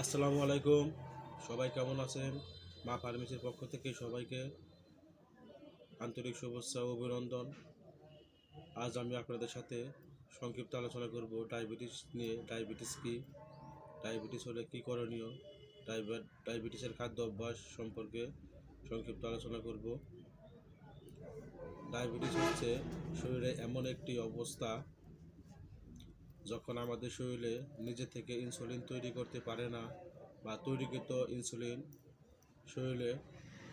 আসসালামু আলাইকুম। সবাই কেমন আছেন? মা ফার্মেসির পক্ষ থেকে সবাইকে আন্তরিক শুভেচ্ছা ও অভিনন্দন। আজ আমি আপনাদের সাথে সংক্ষিপ্ত আলোচনা করব, ডায়াবেটিস নিয়ে। ডায়াবেটিস কি? ডায়াবেটিস হলে কী করণীয়? ডায়াবে- ডায়াবেটিসের খাদ্য অভ্যাস সম্পর্কে সংক্ষিপ্ত আলোচনা করব। ডায়াবেটিস হচ্ছে শরীরে এমন একটি অবস্থা যখন আমাদের শরীরে নিজে থেকে ইনসুলিন তৈরি করতে পারে না বা তৈরিকৃত ইনসুলিন শরীরে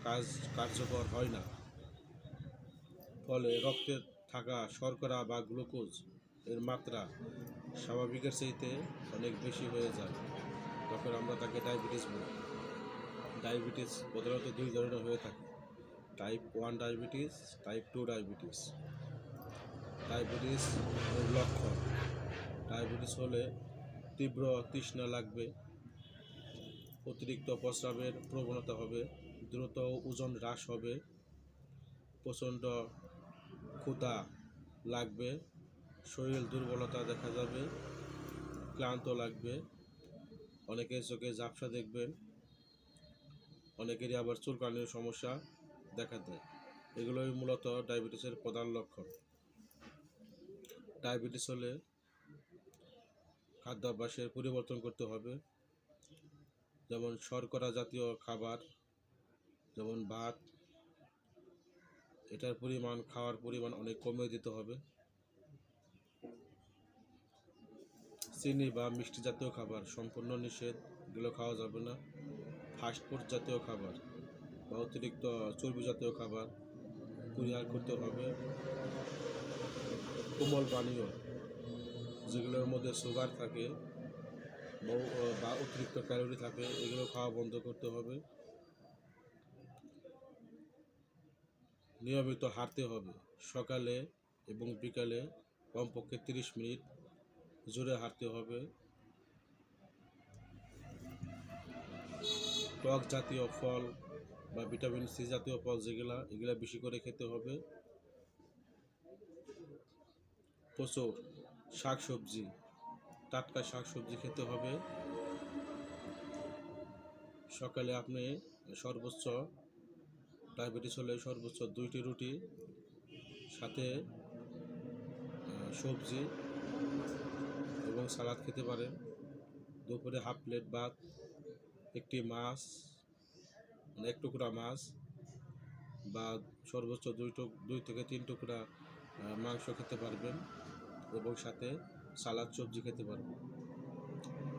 কাজ কার্যকর হয় না, ফলে রক্তে থাকা শর্করা বা গ্লুকোজ এর মাত্রা স্বাভাবিকের চাইতে অনেক বেশি হয়ে যায়। তখন আমরা তাকে ডায়াবেটিস বলি। ডায়াবেটিস প্রধানত দুই ধরনের হয়ে থাকে। Type one diabetes type two diabetes diabetes লক্ষণ ডায়াবেটিস হলে তীব্র তৃষ্ণা লাগবে, অতিরিক্ত প্রস্রাবের প্রবণতা হবে, দ্রুত ওজন হ্রাস হবে, প্রচণ্ড ক্ষুধা লাগবে, শরীর দুর্বলতা দেখা যাবে, ক্লান্ত লাগবে, অনেকের চোখে ঝাপসা দেখবেন, অনেকেরই আবার চুলকানির সমস্যা দেখা দেয়। এগুলোই মূলত ডায়াবেটিসের প্রধান লক্ষণ। ডায়াবেটিস হলে খাদ্যাভ্যাসের পরিবর্তন করতে হবে। যেমন শর্করা জাতীয় খাবার, যেমন ভাত, এটার পরিমাণ, খাওয়ার পরিমাণ অনেক কমিয়ে দিতে হবে। চিনি বা মিষ্টি জাতীয় খাবার, সম্পূর্ণ নিষেধ, এগুলো খাওয়া যাবে না। ফাস্টফুড জাতীয় খাবার বা অতিরিক্ত চর্বি জাতীয় খাবার, পরিহার করতে হবে। কোমল পানীয় যেগুলোর মধ্যে সুগার থাকে বা অতিরিক্ত ক্যালোরি থাকে, এগুলো খাওয়া বন্ধ করতে হবে। নিয়মিত হাঁটতে হবে। সকালে এবং বিকালে কমপক্ষে তিরিশ মিনিট জোরে হাঁটতে হবে। টক জাতীয় ফল বা ভিটামিন সি জাতীয় ফল যেগুলা, এগুলা বেশি করে খেতে হবে। প্রচুর। শাক সবজি টাটকা শাক সবজি খেতে হবে। সকালে আপনি সর্বোচ্চ ডায়াবেটিস হলে সর্বোচ্চ দুইটি রুটি, সাথে সবজি এবং সালাদ খেতে পারেন। দুপুরে হাফ প্লেট ভাত, একটি মাছ মানে এক টুকরা মাছ বা সর্বোচ্চ দুই টুক দুই থেকে তিন টুকরা মাংস খেতে পারবেন। এবং সাথে সালাদ, সবজি খেতে পারবেন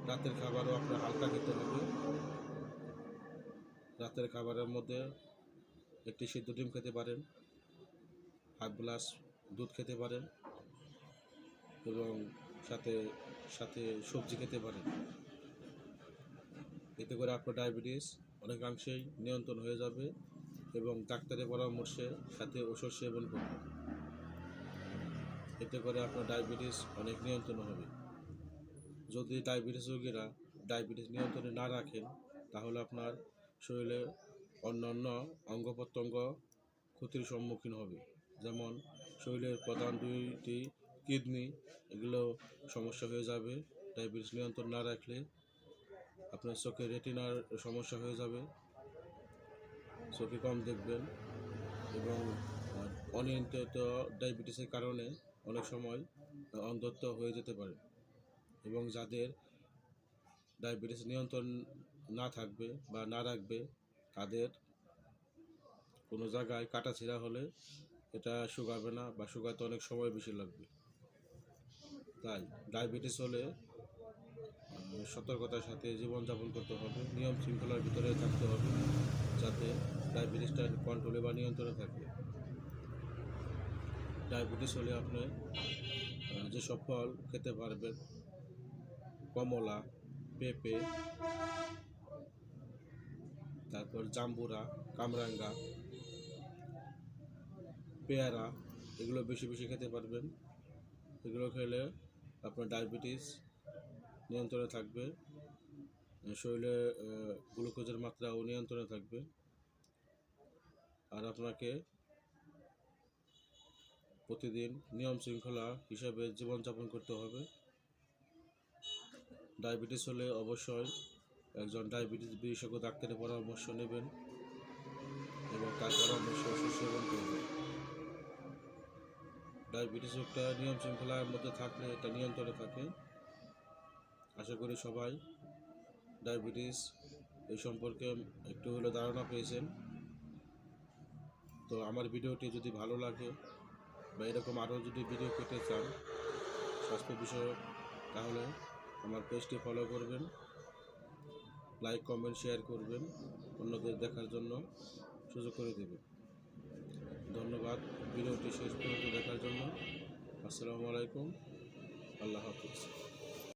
রাতের খাবারও আপনার হালকা খেতে হবে। রাতের খাবারের মধ্যে একটি সিদ্ধ ডিম খেতে পারেন, হাফ গ্লাস দুধ খেতে পারেন এবং সাথে সাথে সবজি খেতে পারেন। এতে করে আপনার ডায়াবেটিস অনেকাংশেই নিয়ন্ত্রণ হয়ে যাবে এবং ডাক্তারের পরামর্শে সাথে ওষুধ সেবন করবেন। এতে করে আপনার ডায়াবেটিস অনেক নিয়ন্ত্রণ হবে। যদি ডায়াবেটিস রোগীরা ডায়াবেটিস নিয়ন্ত্রণে না রাখেন, তাহলে আপনার শরীরে অন্যান্য অঙ্গ প্রত্যঙ্গ ক্ষতির সম্মুখীন হবে। যেমন শরীরের প্রধান দুইটি কিডনি, এগুলো সমস্যা হয়ে যাবে। ডায়াবেটিস নিয়ন্ত্রণ না রাখলে আপনার চোখে রেটিনার সমস্যা হয়ে যাবে। চোখে কম দেখবেন এবং অনিয়ন্ত্রিত ডায়াবেটিসের কারণে অনেক সময় অন্ধত্ব হয়ে যেতে পারে এবং যাদের ডায়াবেটিস নিয়ন্ত্রণ না থাকবে বা না রাখবে, তাদের কোনো জায়গায় কাটা ছিঁড়া হলে এটা শুকাবে না বা শুকাতে অনেক সময় বেশি লাগবে। তাই ডায়াবেটিস হলে সতর্কতার সাথে জীবনযাপন করতে হবে, নিয়ম শৃঙ্খলার ভিতরে থাকতে হবে যাতে ডায়াবেটিসটা কন্ট্রোলে বা নিয়ন্ত্রণে থাকে। ডায়াবেটিস হলে আপনি যেসব ফল খেতে পারবেন, কমলা, পেঁপে, তারপর জাম্বুরা, কামরাঙ্গা, পেয়ারা, এগুলো বেশি বেশি খেতে পারবেন। এগুলো খেলে আপনার ডায়াবেটিস নিয়ন্ত্রণে থাকবে শরীরে গ্লুকোজের মাত্রাও নিয়ন্ত্রণে থাকবে। আর আপনাকে প্রতিদিন নিয়ম শৃঙ্খলা হিসাবে জীবনযাপন করতে হবে। ডায়াবেটিস হলে অবশ্যই একজন ডায়াবেটিস বিশেষজ্ঞ ডাক্তারের পরামর্শ নেবেন এবং তার পরামর্শ সেবন করবেন। ডায়াবেটিস একটা নিয়ম শৃঙ্খলার মধ্যে থাকলে এটা নিয়ন্ত্রণে থাকে। আশা করি সবাই ডায়াবেটিস এই সম্পর্কে একটু হলেও ধারণা পেয়েছেন। তো আমার ভিডিওটি যদি ভালো লাগে বা এরকম আরও যদি ভিডিও পেতে চান স্বাস্থ্য বিষয়ক, তাহলে আমার পেজটি ফলো করবেন লাইক কমেন্ট শেয়ার করবেন, অন্যদের দেখার জন্য সুযোগ করে দেবেন। ধন্যবাদ ভিডিওটি শেষ পর্যন্ত দেখার জন্য। আসসালামু আলাইকুম, আল্লাহ হাফিজ।